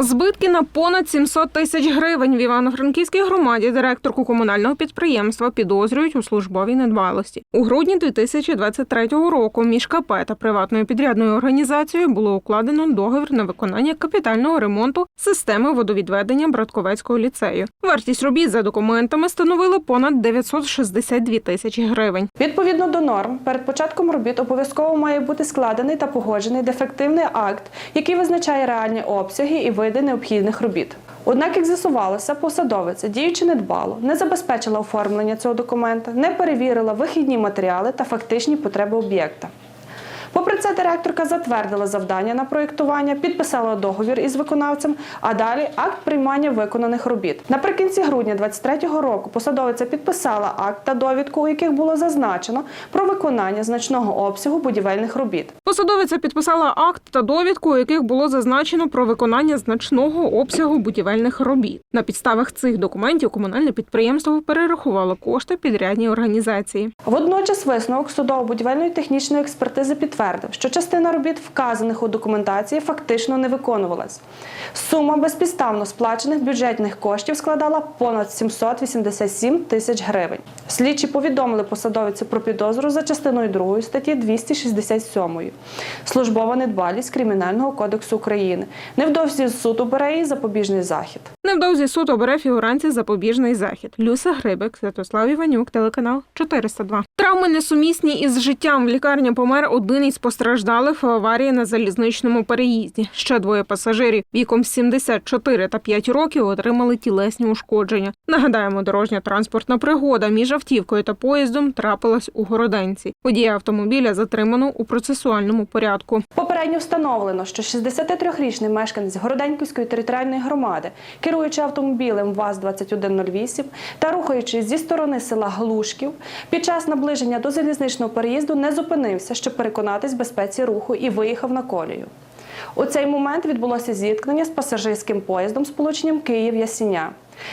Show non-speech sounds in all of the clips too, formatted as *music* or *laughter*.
Збитки на понад 700 тисяч гривень в Івано-Франківській громаді директорку комунального підприємства підозрюють у службовій недбалості. У грудні 2023 року між КП та приватною підрядною організацією було укладено договір на виконання капітального ремонту системи водовідведення Братковецького ліцею. Вартість робіт за документами становила понад 962 тисячі гривень. Відповідно до норм, перед початком робіт обов'язково має бути складений та погоджений дефективний акт, який визначає реальні обсяги і види необхідних робіт. Однак, як з'ясувалося, посадовиця, діючи недбало, не забезпечила оформлення цього документа, не перевірила вихідні матеріали та фактичні потреби об'єкта. Це, директорка затвердила завдання на проєктування, підписала договір із виконавцем, а далі акт приймання виконаних робіт. Наприкінці грудня 2023 року посадовиця підписала акт та довідку, у яких було зазначено про виконання значного обсягу будівельних робіт. Посадовиця підписала акт та довідку, у яких було зазначено про виконання значного обсягу будівельних робіт. На підставах цих документів комунальне підприємство перерахувало кошти підрядній організації. Водночас висновок судово-будівельної технічної експертизи підтвердив, що частина робіт, вказаних у документації, фактично не виконувалась. Сума безпідставно сплачених бюджетних коштів складала понад 787 тисяч гривень. Слідчі повідомили посадовиці про підозру за частиною 2 статті 267 службова недбалість Кримінального кодексу України. Невдовзі суд обере їй запобіжний захід. Невдовзі суд обере фігуранці запобіжний захід. Люся Грибик, Святослав Іванюк, телеканал 402. Травми несумісні із життям. В лікарні помер один із постраждалих в аварії на залізничному переїзді. Ще двоє пасажирів віком 74 та 5 років отримали тілесні ушкодження. Нагадаємо, дорожня транспортна пригода між автівкою та поїздом трапилась у Городенці. Водія автомобіля затримано у процесуальному порядку. Попередньо встановлено, що 63-річний мешканець Городенківської територіальної громади, керуючи автомобілем ВАЗ-2108 та рухаючись зі сторони села Глушків, під час наближення до залізничного переїзду не зупинився, щоб переконатись в безпеці руху і виїхав на колію. У цей момент відбулося зіткнення з пасажирським поїздом з полученням Київ-Ясіня,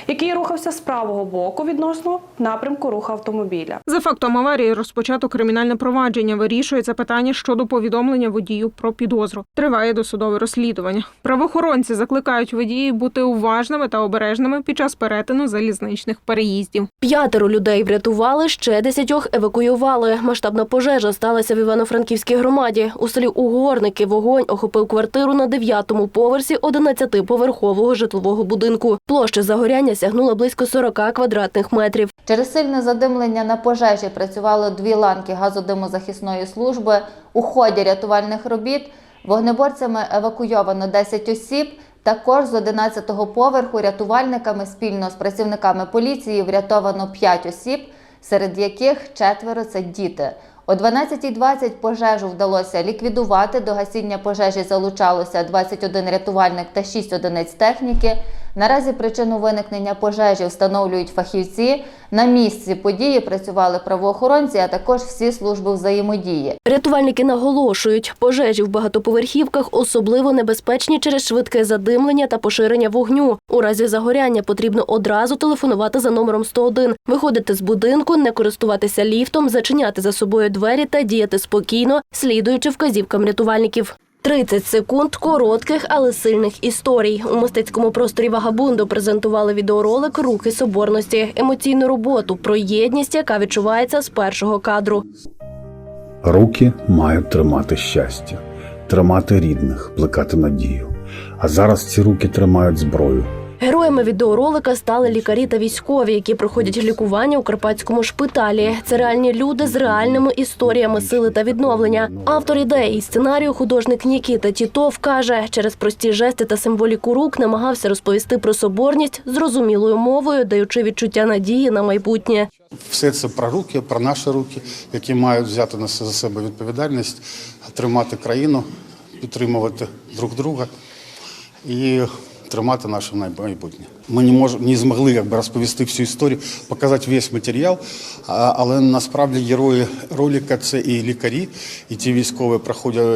який рухався з правого боку відносно напрямку руху автомобіля. За фактом аварії розпочато кримінальне провадження. Вирішується питання щодо повідомлення водію про підозру. Триває досудове розслідування. Правоохоронці закликають водіїв бути уважними та обережними під час перетину залізничних переїздів. П'ятеро людей врятували, ще десятьох евакуювали. Масштабна пожежа сталася в Івано-Франківській громаді. У селі Угорники вогонь охопив квартиру на дев'ятому поверсі 11-поверхового житлового будинку. Площа загоряння сягнула близько 40 квадратних метрів. Через сильне задимлення на пожежі працювали дві ланки газодимозахисної служби. У ході рятувальних робіт вогнеборцями евакуйовано 10 осіб. Також з 11-го поверху рятувальниками спільно з працівниками поліції врятовано 5 осіб, серед яких четверо це діти. О 12.20 пожежу вдалося ліквідувати. До гасіння пожежі залучалося 21 рятувальник та 6 одиниць техніки. Наразі причину виникнення пожежі встановлюють фахівці. На місці події працювали правоохоронці, а також всі служби взаємодії. Рятувальники наголошують, пожежі в багатоповерхівках особливо небезпечні через швидке задимлення та поширення вогню. У разі загоряння потрібно одразу телефонувати за номером 101, виходити з будинку, не користуватися ліфтом, зачиняти за собою двері та діяти спокійно, слідуючи вказівкам рятувальників. 30 секунд коротких, але сильних історій. У мистецькому просторі Вагабунду презентували відеоролик Руки соборності, емоційну роботу про єдність, яка відчувається з першого кадру. Руки мають тримати щастя, тримати рідних, плекати надію. А зараз ці руки тримають зброю. Героями відеоролика стали лікарі та військові, які проходять лікування у карпатському шпиталі. Це реальні люди з реальними історіями сили та відновлення. Автор ідеї і сценарію художник Нікіта Тітов каже, через прості жести та символіку рук намагався розповісти про соборність зрозумілою мовою, даючи відчуття надії на майбутнє. Все це про руки, про наші руки, які мають взяти на за себе відповідальність, тримати країну, підтримувати друг друга і тримати наше майбутнє. Ми не мож, не змогли якби, розповісти всю історію, показати весь матеріал, але насправді герої ролика це і лікарі, і ті військові,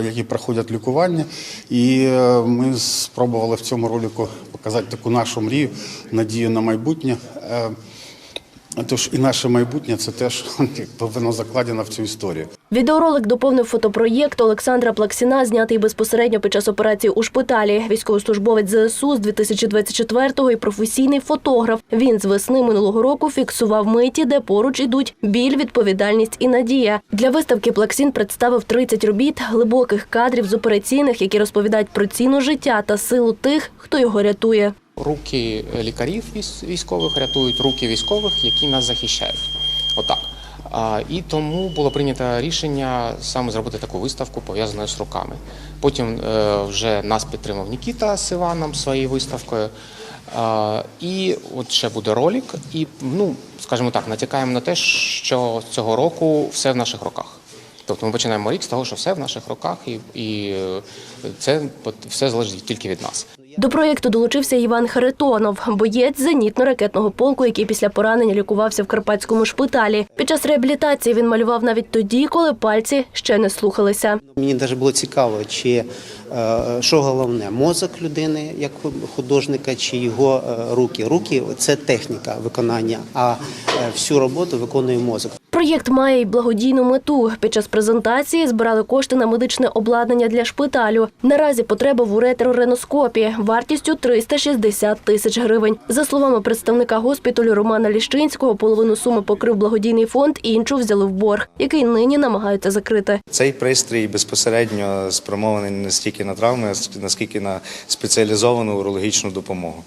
які проходять лікування. І е, ми спробували в цьому ролику показати таку нашу мрію, надію на майбутнє. Тож і наше майбутнє це теж *laughs* воно закладено в цю історію. Відеоролик доповнив фотопроєкт Олександра Плаксіна, знятий безпосередньо під час операції у шпиталі. Військовослужбовець ЗСУ з 2024-го і професійний фотограф. Він з весни минулого року фіксував миті, де поруч ідуть біль, відповідальність і надія. Для виставки Плаксін представив 30 робіт, глибоких кадрів з операційних, які розповідають про ціну життя та силу тих, хто його рятує. Руки лікарів військ- військових рятують руки військових, які нас захищають. Отак. І тому було прийнято рішення саме зробити таку виставку, пов'язану з руками. Потім е, вже нас підтримав Нікіта з Іваном своєю виставкою. І от ще буде ролик. І, ну, скажімо так, натякаємо на те, що цього року все в наших руках. Тобто ми починаємо рік з того, що все в наших руках, і, і е, це все залежить тільки від нас. До проєкту долучився Іван Харитонов, боєць зенітно-ракетного полку, який після поранення лікувався в карпатському шпиталі. Під час реабілітації він малював навіть тоді, коли пальці ще не слухалися. Мені навіть було цікаво, чи е, що головне, мозок людини як художника, чи його е, руки. Руки це техніка виконання, а е, всю роботу виконує мозок. Проєкт має й благодійну мету. Під час презентації збирали кошти на медичне обладнання для шпиталю. Наразі потреба в уретерореноскопі вартістю 360 тисяч гривень. За словами представника госпіталю Романа Ліщинського, половину суми покрив благодійний фонд, іншу взяли в борг, який нині намагаються закрити. Цей пристрій безпосередньо спрямований не стільки на травми, наскільки на спеціалізовану урологічну допомогу.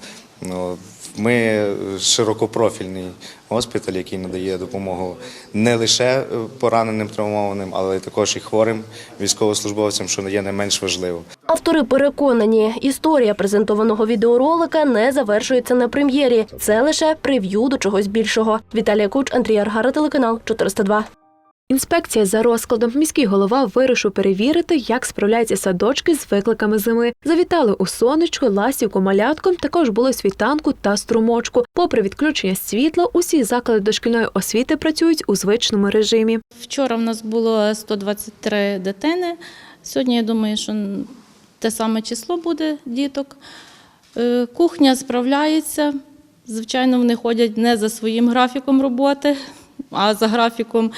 Ми широкопрофільний госпіталь, який надає допомогу не лише е, пораненим травмованим, але також і хворим військовослужбовцям, що є не менш важливо. Автори переконані, історія презентованого відеоролика не завершується на прем'єрі. Це лише прев'ю до чогось більшого. Віталія Куч, Андрій Аргара, телеканал 402. Інспекція за розкладом міський голова вирішив перевірити, як справляються садочки з викликами зими. Завітали у сонечко, ласівку, малятку. Також були світанку та струмочку. Попри відключення світла, усі заклади дошкільної освіти працюють у звичному режимі. Вчора в нас було 123 дитини. Сьогодні я думаю, що те саме число буде діток. Е, Кухня справляється. Звичайно, вони ходять не за своїм графіком роботи, а за графіком,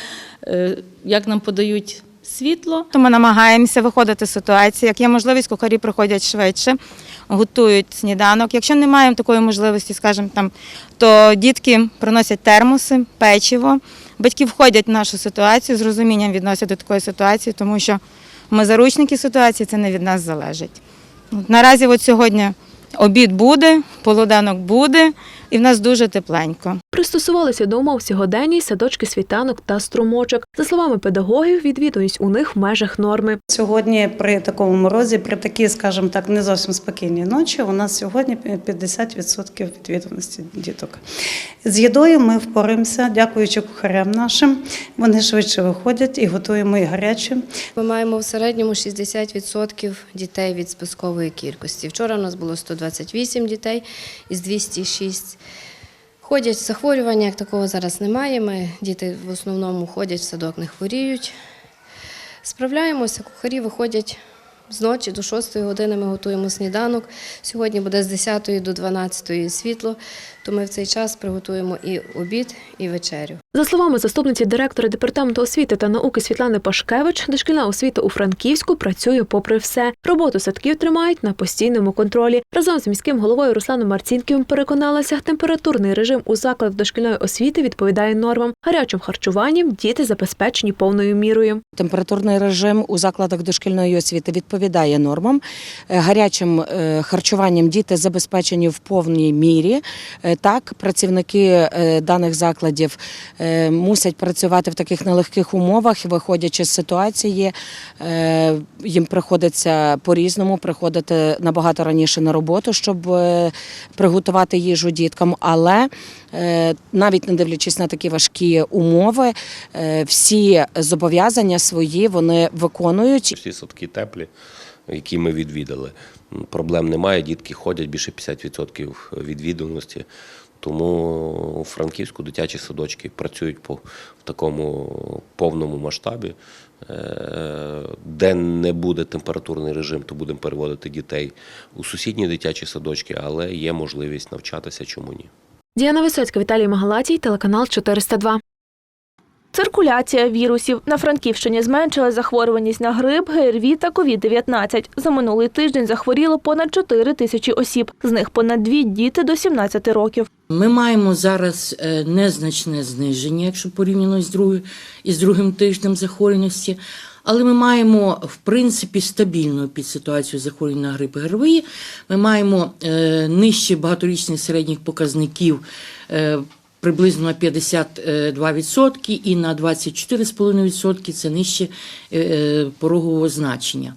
е, як нам подають світло. То ми намагаємося виходити з ситуації. Як є можливість, кухарі приходять швидше, готують сніданок. Якщо не маємо такої можливості, скажімо там, то дітки приносять термоси, печиво. Батьки входять в нашу ситуацію з розумінням відносять до такої ситуації, тому що ми заручники ситуації, це не від нас залежить. Наразі от сьогодні обід буде, полуденок буде, і в нас дуже тепленько. Пристосувалися до умов сьогодення садочки світанок та струмочок. За словами педагогів, відвідуваність у них в межах норми. Сьогодні при такому морозі, при такій, скажімо так, не зовсім спокійній ночі, у нас сьогодні 50% відвідуваності діток. З їдою ми впораємося, дякуючи кухарям нашим. Вони швидше виходять і готуємо і гаряче. Ми маємо в середньому 60% дітей від спискової кількості. Вчора у нас було 128 дітей із 206. Ходять захворювання, як такого зараз немає. Ми, діти в основному ходять в садок, не хворіють. Справляємося, кухарі виходять з ночі до 6 години ми готуємо сніданок. Сьогодні буде з 10 до 12 світло, то ми в цей час приготуємо і обід, і вечерю. За словами заступниці директора департаменту освіти та науки Світлани Пашкевич, дошкільна освіта у Франківську працює попри все. Роботу садків тримають на постійному контролі. Разом з міським головою Русланом Марцінківим переконалася, температурний режим у закладах дошкільної освіти відповідає нормам. Гарячим харчуванням діти забезпечені повною мірою. Температурний режим у закладах дошкільної освіти відповідає нормам. Е, Гарячим е, харчуванням діти забезпечені в повній мірі. Так, працівники е, даних закладів е, мусять працювати в таких нелегких умовах, виходячи з ситуації. е, Їм приходиться по-різному приходити набагато раніше на роботу, щоб приготувати їжу діткам. Але навіть не дивлячись на такі важкі умови, всі зобов'язання свої вони виконують. Всі садки теплі, які ми відвідали. Проблем немає, дітки ходять більше 50% відвідуваності. Тому у Франківську дитячі садочки працюють по в такому повному масштабі. Е, Де не буде температурний режим, то будемо переводити дітей у сусідні дитячі садочки, але є можливість навчатися, чому ні. Діана Висоцька, Віталій Магалатій, телеканал 402. Циркуляція вірусів на Франківщині зменшила захворюваність на грип, ГРВІ та COVID-19. За минулий тиждень захворіло понад 4 тисячі осіб. З них понад дві діти до 17 років. Ми маємо зараз е, незначне зниження, якщо порівняно з другим, із другим тижнем захворюваності. Але ми маємо в принципі стабільну підситуацію захворювань на грип ГРВІ. Ми маємо е, нижче багаторічних середніх показників е, приблизно на 52% і на 24,5% це нижче е, е, порогового значення.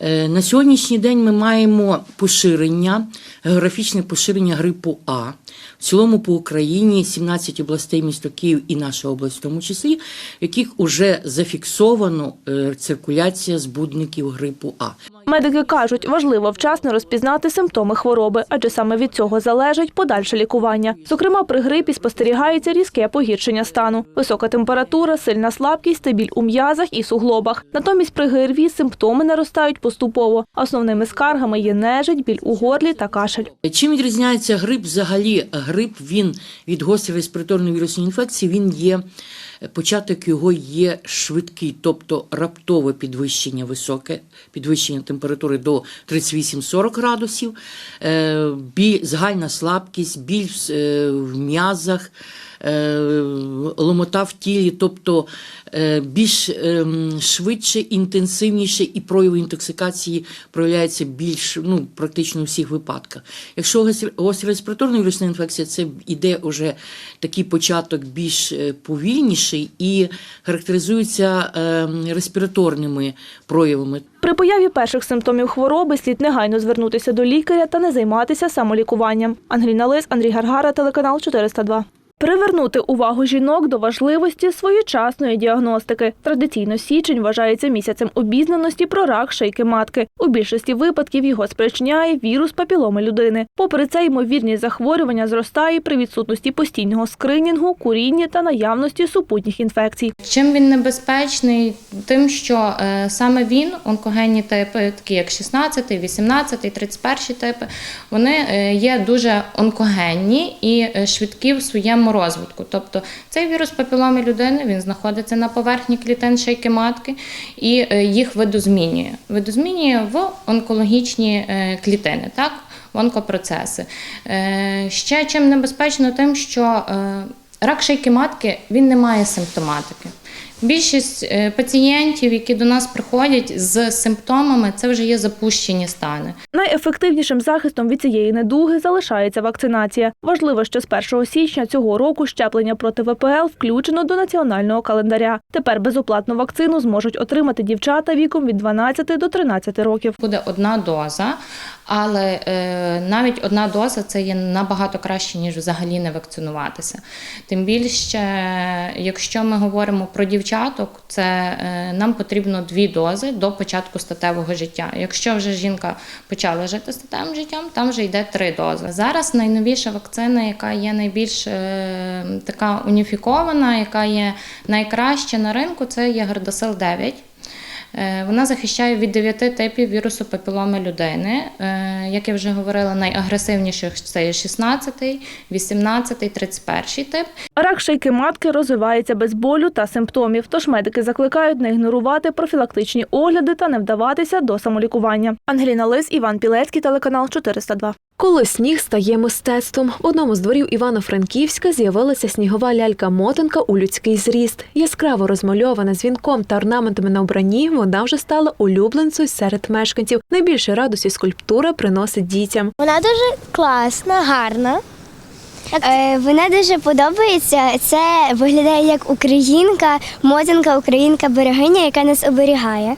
Е, На сьогоднішній день ми маємо поширення, географічне поширення грипу А. В цілому по Україні 17 областей, місто Київ і наша область в тому числі, в яких вже зафіксовано циркуляція збудників грипу А. Медики кажуть, важливо вчасно розпізнати симптоми хвороби, адже саме від цього залежить подальше лікування. Зокрема, при грипі спостерігається різке погіршення стану, висока температура, сильна слабкість та біль у м'язах і суглобах. Натомість при ГРВІ симптоми наростають поступово. Основними скаргами є нежить, біль у горлі та кашель. Чим відрізняється грип взагалі? Грип він від гострої респіраторної вірусної інфекції він є. Початок його є швидкий, тобто раптове підвищення високе, підвищення температури до 38-40 градусів, е, біль, загальна слабкість, біль в, е, м'язах, ломота в тілі, тобто е, більш ем, швидше, інтенсивніше і прояви інтоксикації проявляються більш ну, практично у всіх випадках. Якщо гостр- гостра респіраторна вірусна інфекція, це йде вже такий початок більш е, повільніший і характеризується ем, респіраторними проявами. При появі перших симптомів хвороби слід негайно звернутися до лікаря та не займатися самолікуванням. Ангеліна Лис, Андрій Гаргара, телеканал 402. Привернути увагу жінок до важливості своєчасної діагностики. Традиційно січень вважається місяцем обізнаності про рак шийки матки. У більшості випадків його спричиняє вірус папіломи людини. Попри це, ймовірність захворювання зростає при відсутності постійного скринінгу, куріння та наявності супутніх інфекцій. Чим він небезпечний? Тим, що е, саме він, онкогенні типи, такі як 16, 18, 31 типи, вони е, є дуже онкогенні і е, швидкі в своєму розвитку. Тобто цей вірус папіломи людини він знаходиться на поверхні клітин шийки матки і е, їх видозмінює. Видозмінює в онкологічні е, клітини, так? в онкопроцеси. Е, Ще чим небезпечно, тим, що Рак шийки матки він не має симптоматики. Більшість е, пацієнтів, які до нас приходять з симптомами, це вже є запущені стани. Найефективнішим захистом від цієї недуги залишається вакцинація. Важливо, що з 1 січня цього року щеплення проти ВПЛ включено до національного календаря. Тепер безоплатну вакцину зможуть отримати дівчата віком від 12 до 13 років. Буде одна доза, але е, навіть одна доза це є набагато краще, ніж взагалі не вакцинуватися. Тим більше, якщо ми говоримо про дівчаток, це е, нам потрібно дві дози до початку статевого життя. Якщо вже жінка почала жити статевим життям, там вже йде три дози. Зараз найновіша вакцина, яка є найбільш е, така уніфікована, яка є найкраща на ринку, це є Гардасил 9. Е, Вона захищає від 9 типів вірусу папіломи людини. Е, Як я вже говорила, найагресивніших це є 16, 18, 31 тип. Рак шийки матки розвивається без болю та симптомів, тож медики закликають не ігнорувати профілактичні огляди та не вдаватися до самолікування. Ангеліна Лис, Іван Пілецький, телеканал 402. Коли сніг стає мистецтвом, в одному з дворів Івано-Франківська з'явилася снігова лялька-мотанка у людський зріст. Яскраво розмальована дзвінком та орнаментами на обранні, вона вже стала улюбленцею серед мешканців. Найбільше радості скульптура приносить дітям. Вона дуже класна, гарна. Е, Вона дуже подобається. Це виглядає як українка, мотанка, українка берегиня, яка нас оберігає.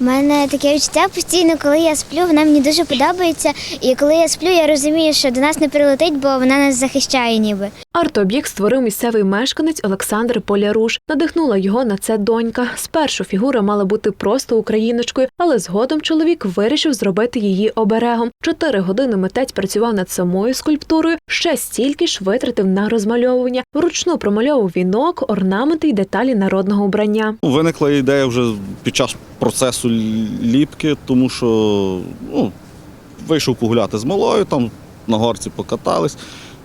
У мене таке відчуття постійно, коли я сплю, вона мені дуже подобається. І коли я сплю, я розумію, що до нас не прилетить, бо вона нас захищає ніби. Арт-об'єкт створив місцевий мешканець Олександр Поляруш. Надихнула його на це донька. Спершу фігура мала бути просто україночкою, але згодом чоловік вирішив зробити її оберегом. Чотири години митець працював над самою скульптурою, ще стільки ж витратив на розмальовування. Вручну промальовував вінок, орнаменти й деталі народного убрання. Виникла ідея вже під час процесу ліпки, тому що ну, вийшов погуляти з малою, там на горці покатались.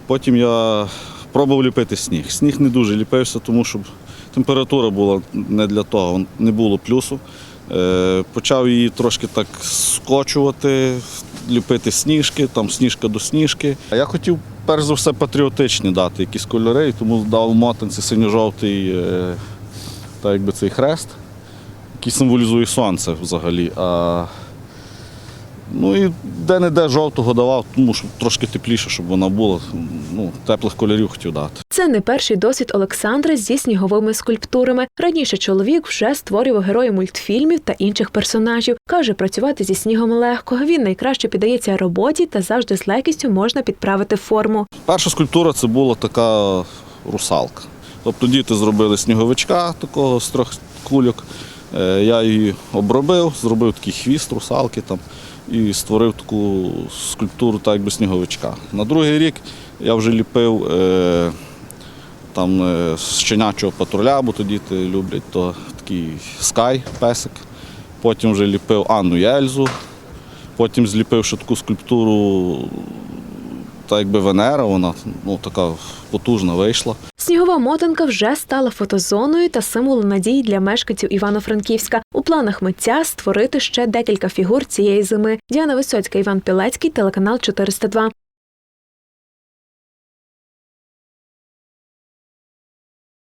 Потім я пробував ліпити сніг. Сніг не дуже ліпився, тому що температура була не для того, не було плюсу. Е, Почав її трошки так скочувати, ліпити сніжки, там сніжка до сніжки. А я хотів перш за все патріотичні дати якісь кольори, тому дав мотанці синьо-жовтий е, так якби цей хрест, який символізує сонце взагалі. А, ну і де-не-де жовтого давав, тому що трошки тепліше, щоб вона була. Ну, теплих кольорів хотів дати. Це не перший досвід Олександра зі сніговими скульптурами. Раніше чоловік вже створював героїв мультфільмів та інших персонажів. Каже, працювати зі снігом легко. Він найкраще піддається роботі та завжди з легкістю можна підправити форму. Перша скульптура це була така русалка. Тобто діти зробили сніговичка такого з трьох кульок. Е, Я її обробив, зробив такий хвіст русалки там і створив таку скульптуру так якби сніговичка. На другий рік я вже ліпив е, там е, щенячого патруля, бо то діти люблять, то такий скай, песик. Потім вже ліпив Анну і Ельзу. Потім зліпив ще таку скульптуру так якби Венера, вона ну, така потужна вийшла. Снігова мотанка вже стала фотозоною та символом надії для мешканців Івано-Франківська. У планах митця створити ще декілька фігур цієї зими. Діана Висоцька, Іван Пілецький, телеканал 402.